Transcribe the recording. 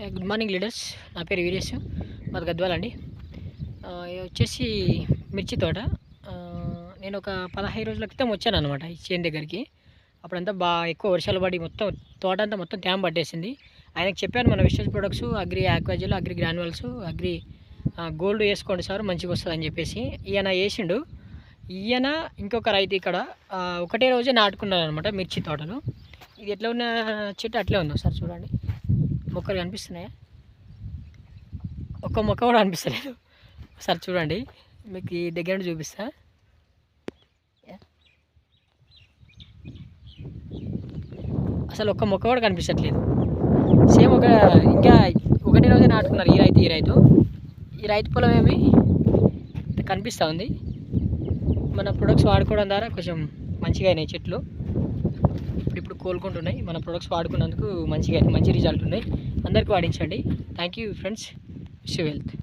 Good morning leaders నా పేరు వీరేష్ మాది గద్వాల అండి. వచ్చేసి మిర్చి తోట. నేను ఒక పదహైదు రోజుల క్రితం వచ్చాను అనమాట ఈ చేను దగ్గరికి. అప్పుడంతా బాగా ఎక్కువ వర్షాలు పడి మొత్తం తోట అంతా మొత్తం తేమ పట్టేసింది. ఆయనకు చెప్పాను మన వెస్టేజ్ ప్రొడక్ట్స్ అగ్రి ఆక్వాజల్ అగ్రి గ్రాన్యువల్స్ అగ్రి గోల్డ్ వేసుకోండి సార్ మంచిగా వస్తుంది అని చెప్పేసి ఈయన వేసిండు. ఈయన ఇంకొక రైతు ఇక్కడ ఒకటే రోజే నాటుకున్నారు అనమాట మిర్చి తోటలు ఇది ఎట్లా ఉన్న చెట్టు అట్లే ఉందో సార్ చూడండి. మొక్కలు కనిపిస్తున్నాయా? ఒక్క మొక్క కూడా అనిపిస్తలేదు. ఒకసారి చూడండి. మీకు ఈ దగ్గర నుండి చూపిస్తా. అసలు ఒక్క మొక్క కూడా కనిపించట్లేదు. సేమ్ ఒక ఇంకా ఒకటి రోజే నాటుకున్నారు ఈ రైతు ఈ రైతు. ఈ రైతు పొలం ఏమి? కనిపిస్తూ ఉంది. మన ప్రొడక్ట్స్ వాడుకోవడం ద్వారా కొంచెం మంచిగా అయినాయి చెట్లు. ఇప్పుడు ఇప్పుడు కోలుకుంటున్నాయి. మన ప్రొడక్ట్స్ వాడుకున్నందుకు మంచిగా మంచి రిజల్ట్ ఉన్నాయి. అందరికీ వాడించండి. Thank you friends wish wealth